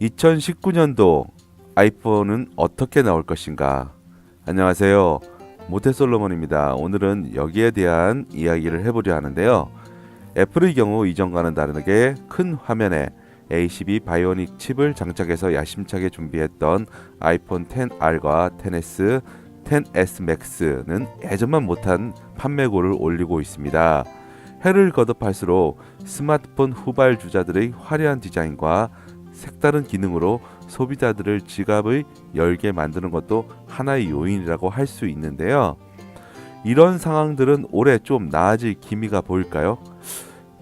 2019년도 아이폰은 어떻게 나올 것인가? 안녕하세요. 모태솔로몬입니다. 오늘은 여기에 대한 이야기를 해보려 하는데요. 애플의 경우 이전과는 다르게 큰 화면에 A12 바이오닉 칩을 장착해서 야심차게 준비했던 아이폰 10R과 10S, 10S Max는 예전만 못한 판매고를 올리고 있습니다. 해를 거듭할수록 스마트폰 후발 주자들의 화려한 디자인과 색다른 기능으로 소비자들을 지갑의 열게 만드는 것도 하나의 요인이라고 할 수 있는데요. 이런 상황들은 올해 좀 나아질 기미가 보일까요?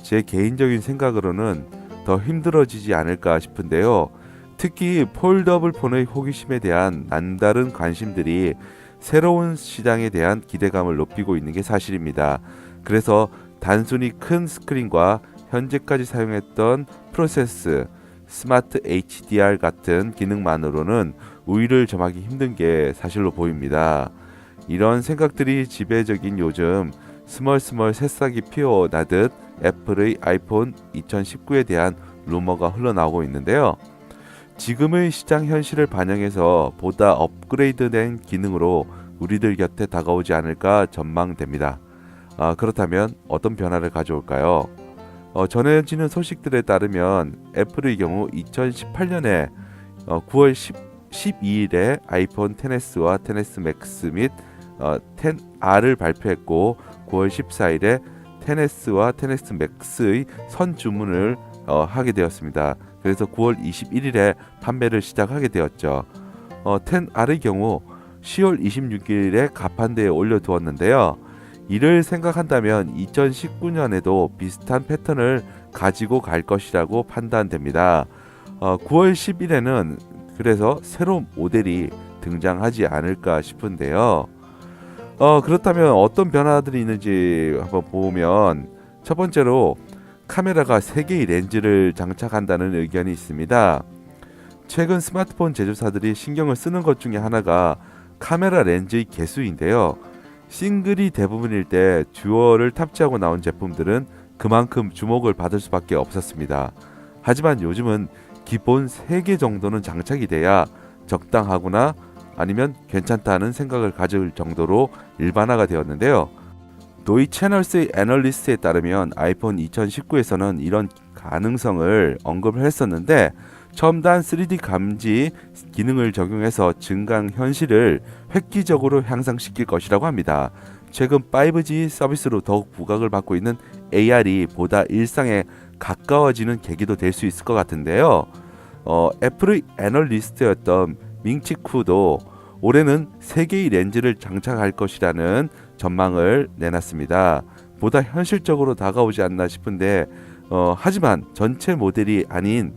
제 개인적인 생각으로는 더 힘들어지지 않을까 싶은데요. 특히 폴더블 폰의 호기심에 대한 남다른 관심들이 새로운 시장에 대한 기대감을 높이고 있는 게 사실입니다. 그래서 단순히 큰 스크린과 현재까지 사용했던 프로세스, 스마트 HDR 같은 기능만으로는 우위를 점하기 힘든 게 사실로 보입니다. 이런 생각들이 지배적인 요즘 스멀스멀 새싹이 피어나듯 애플의 아이폰 2019에 대한 루머가 흘러나오고 있는데요. 지금의 시장 현실을 반영해서 보다 업그레이드된 기능으로 우리들 곁에 다가오지 않을까 전망됩니다. 아, 그렇다면 어떤 변화를 가져올까요? 어, 전해지는 소식들에 따르면 애플의 경우 2018년에 어, 9월 10, 12일에 아이폰 10s와 10s 맥스 및 어, 10R을 발표했고 9월 14일에 10s와 10s 맥스의 선 주문을 어, 하게 되었습니다. 그래서 9월 21일에 판매를 시작하게 되었죠. 어, 10R의 경우 10월 26일에 가판대에 올려두었는데요. 이를 생각한다면 2019년에도 비슷한 패턴을 가지고 갈 것이라고 판단됩니다. 어, 9월 10일에는 그래서 새로운 모델이 등장하지 않을까 싶은데요. 어, 그렇다면 어떤 변화들이 있는지 한번 보면 첫 번째로 카메라가 3개의 렌즈를 장착한다는 의견이 있습니다. 최근 스마트폰 제조사들이 신경을 쓰는 것 중에 하나가 카메라 렌즈의 개수인데요. 싱글이 대부분일 때 듀얼을 탑재하고 나온 제품들은 그만큼 주목을 받을 수밖에 없었습니다. 하지만 요즘은 기본 3개 정도는 장착이 돼야 적당하구나 아니면 괜찮다는 생각을 가질 정도로 일반화가 되었는데요. 도이 채널스의 애널리스트에 따르면 아이폰 2019에서는 이런 가능성을 언급을 했었는데 첨단 3D 감지 기능을 적용해서 증강 현실을 획기적으로 향상시킬 것이라고 합니다. 최근 5G 서비스로 더욱 부각을 받고 있는 AR이 보다 일상에 가까워지는 계기도 될 수 있을 것 같은데요. 어, 애플의 애널리스트였던 밍치쿠도 올해는 3개의 렌즈를 장착할 것이라는 전망을 내놨습니다. 보다 현실적으로 다가오지 않나 싶은데 어, 하지만 전체 모델이 아닌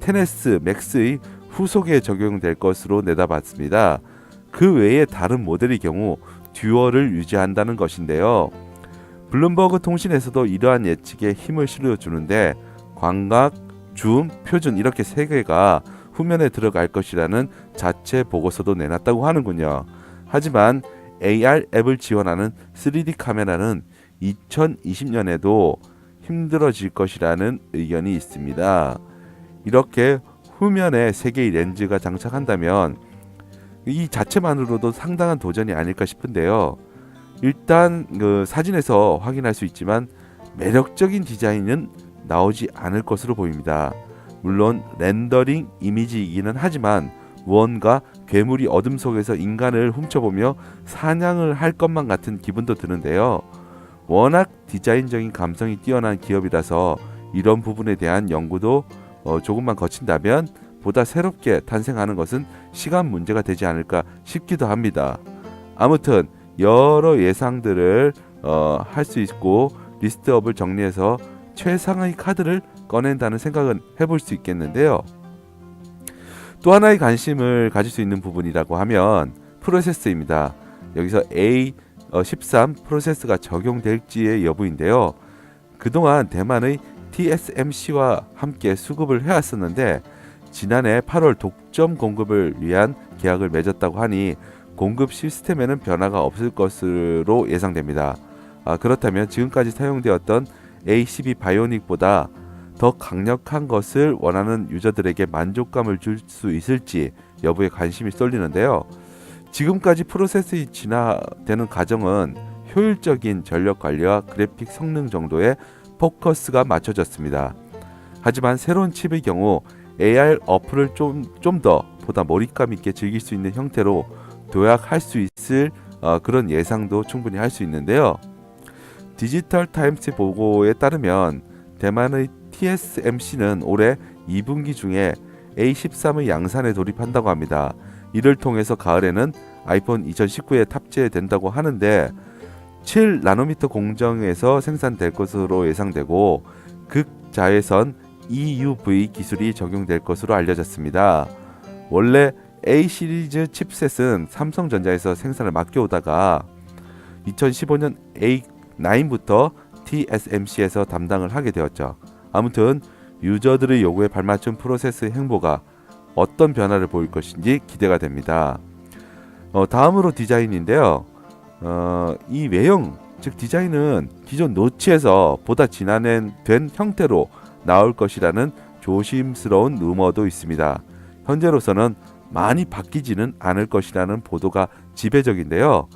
10S 맥스의 후속에 적용될 것으로 내다봤습니다. 그 외에 다른 모델의 경우 듀얼을 유지한다는 것인데요. 블룸버그 통신에서도 이러한 예측에 힘을 실어주는데 광각, 줌, 표준 이렇게 세 개가 후면에 들어갈 것이라는 자체 보고서도 내놨다고 하는군요. 하지만 AR 앱을 지원하는 3D 카메라는 2020년에도 힘들어질 것이라는 의견이 있습니다. 이렇게 후면에 세 개의 렌즈가 장착한다면 이 자체만으로도 상당한 도전이 아닐까 싶은데요. 일단 그 사진에서 확인할 수 있지만 매력적인 디자인은 나오지 않을 것으로 보입니다. 물론 렌더링 이미지이기는 하지만 무언가 괴물이 어둠 속에서 인간을 훔쳐보며 사냥을 할 것만 같은 기분도 드는데요. 워낙 디자인적인 감성이 뛰어난 기업이라서 이런 부분에 대한 연구도 어, 조금만 거친다면 보다 새롭게 탄생하는 것은 시간 문제가 되지 않을까 싶기도 합니다. 아무튼 여러 예상들을 어, 할 수 있고 리스트업을 정리해서 최상의 카드를 꺼낸다는 생각은 해볼 수 있겠는데요. 또 하나의 관심을 가질 수 있는 부분이라고 하면 프로세스입니다. 여기서 A13 프로세스가 적용될지의 여부인데요. 그동안 대만의 TSMC와 함께 수급을 해왔었는데 지난해 8월 독점 공급을 위한 계약을 맺었다고 하니 공급 시스템에는 변화가 없을 것으로 예상됩니다. 아, 그렇다면 지금까지 사용되었던 A12 바이오닉보다 더 강력한 것을 원하는 유저들에게 만족감을 줄 수 있을지 여부에 관심이 쏠리는데요. 지금까지 프로세스이 진화되는 과정은 효율적인 전력 관리와 그래픽 성능 정도에 포커스가 맞춰졌습니다. 하지만 새로운 칩의 경우 AR 어플을 좀 좀 더 보다 몰입감 있게 즐길 수 있는 형태로 도약할 수 있을 어, 그런 예상도 충분히 할 수 있는데요. 디지털 타임스 보고에 따르면 대만의 TSMC는 올해 2분기 중에 A13의 양산에 돌입한다고 합니다. 이를 통해서 가을에는 아이폰 2019에 탑재된다고 하는데 7 나노미터 공정에서 생산될 것으로 예상되고 극자외선 EUV 기술이 적용될 것으로 알려졌습니다. 원래 A 시리즈 칩셋은 삼성전자에서 생산을 맡겨오다가 2015년 A9부터 TSMC에서 담당을 하게 되었죠. 아무튼 유저들의 요구에 발맞춘 프로세스 행보가 어떤 변화를 보일 것인지 기대가 됩니다. 어, 다음으로 디자인인데요. 어, 이 외형 즉 디자인은 기존 노치에서 보다 진화된 형태로 나올 것이라는 조심스러운 루머도 있습니다. 현재로서는 많이 바뀌지는 않을 것이라는 보도가 지배적인데요.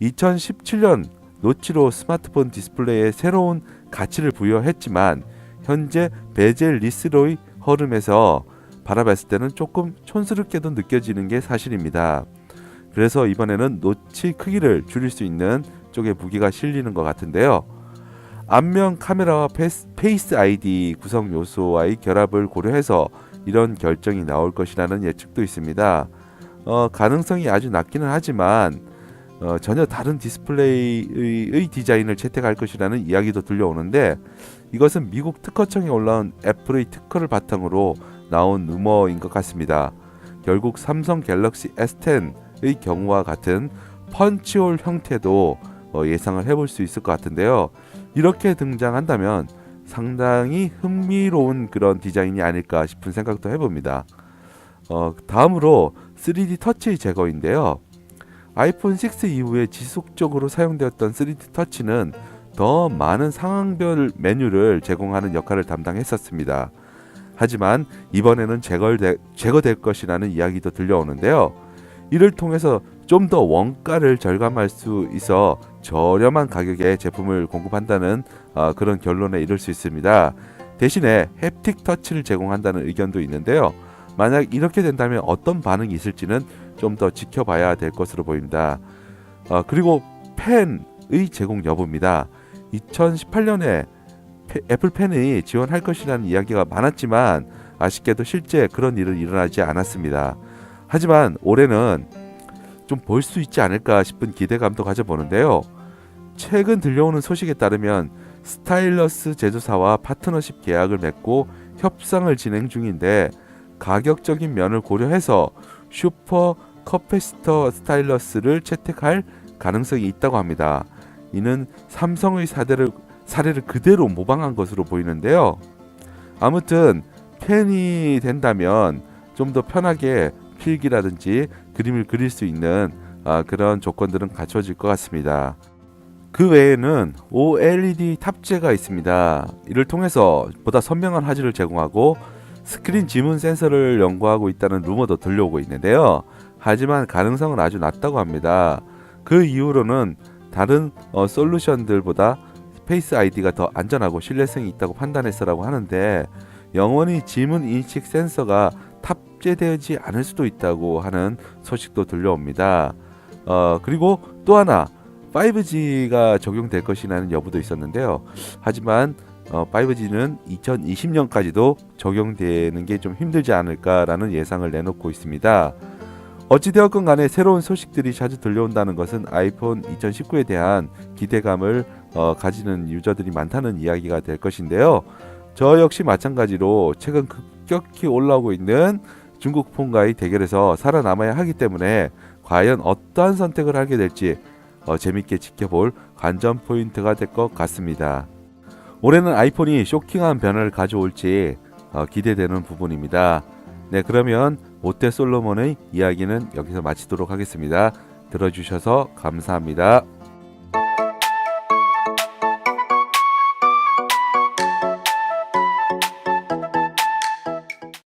2017년 노치로 스마트폰 디스플레이에 새로운 가치를 부여했지만 현재 베젤 리스로이 허름에서 바라봤을 때는 조금 촌스럽게도 느껴지는 게 사실입니다. 그래서 이번에는 노치 크기를 줄일 수 있는 쪽에 무게가 실리는 것 같은데요. 앞면 카메라와 페이스, 페이스 아이디 구성 요소와의 결합을 고려해서 이런 결정이 나올 것이라는 예측도 있습니다. 어, 가능성이 아주 낮기는 하지만 어, 전혀 다른 디스플레이의 디자인을 채택할 것이라는 이야기도 들려오는데 이것은 미국 특허청에 올라온 애플의 특허를 바탕으로 나온 루머인 것 같습니다. 결국 삼성 갤럭시 S10의 경우와 같은 펀치홀 형태도 어, 예상을 해볼 수 있을 것 같은데요. 이렇게 등장한다면 상당히 흥미로운 그런 디자인이 아닐까 싶은 생각도 해봅니다. 어, 다음으로 3D 터치 제거인데요. 아이폰 6 이후에 지속적으로 사용되었던 3D 터치는 더 많은 상황별 메뉴를 제공하는 역할을 담당했었습니다. 하지만 이번에는 제거될, 제거될 것이라는 이야기도 들려오는데요. 이를 통해서 좀 더 원가를 절감할 수 있어 저렴한 가격에 제품을 공급한다는 어, 그런 결론에 이를 수 있습니다. 대신에 햅틱 터치를 제공한다는 의견도 있는데요. 만약 이렇게 된다면 어떤 반응이 있을지는 좀 더 지켜봐야 될 것으로 보입니다. 어, 그리고 펜의 제공 여부입니다. 2018년에 애플 펜이 지원할 것이라는 이야기가 많았지만 아쉽게도 실제 그런 일은 일어나지 않았습니다. 하지만 올해는 좀 볼 수 있지 않을까 싶은 기대감도 가져보는데요. 최근 들려오는 소식에 따르면 스타일러스 제조사와 파트너십 계약을 맺고 협상을 진행 중인데 가격적인 면을 고려해서 슈퍼 커패시터 스타일러스를 채택할 가능성이 있다고 합니다. 이는 삼성의 사례를, 사례를 그대로 모방한 것으로 보이는데요. 아무튼 펜이 된다면 좀 더 편하게 필기라든지 그림을 그릴 수 있는 아, 그런 조건들은 갖춰질 것 같습니다. 그 외에는 OLED 탑재가 있습니다. 이를 통해서 보다 선명한 화질을 제공하고 스크린 지문 센서를 연구하고 있다는 루머도 들려오고 있는데요. 하지만 가능성은 아주 낮다고 합니다. 그 이유로는 다른 어, 솔루션들보다 페이스 아이디가 더 안전하고 신뢰성이 있다고 판단했어라고 하는데 영원히 지문 인식 센서가 탑재되지 않을 수도 있다고 하는 소식도 들려옵니다. 어, 그리고 또 하나 5G가 적용될 것이라는 여부도 있었는데요. 하지만 어, 5G는 2020년까지도 적용되는 게 좀 힘들지 않을까라는 예상을 내놓고 있습니다. 어찌되었건 간에 새로운 소식들이 자주 들려온다는 것은 아이폰 2019에 대한 기대감을 어, 가지는 유저들이 많다는 이야기가 될 것인데요. 저 역시 마찬가지로 최근 급격히 올라오고 있는 중국 폰과의 대결에서 살아남아야 하기 때문에 과연 어떠한 선택을 하게 될지 어, 재밌게 지켜볼 관전 포인트가 될 것 같습니다. 올해는 아이폰이 쇼킹한 변화를 가져올지 어, 기대되는 부분입니다. 네, 그러면 모태 솔로몬의 이야기는 여기서 마치도록 하겠습니다. 들어주셔서 감사합니다.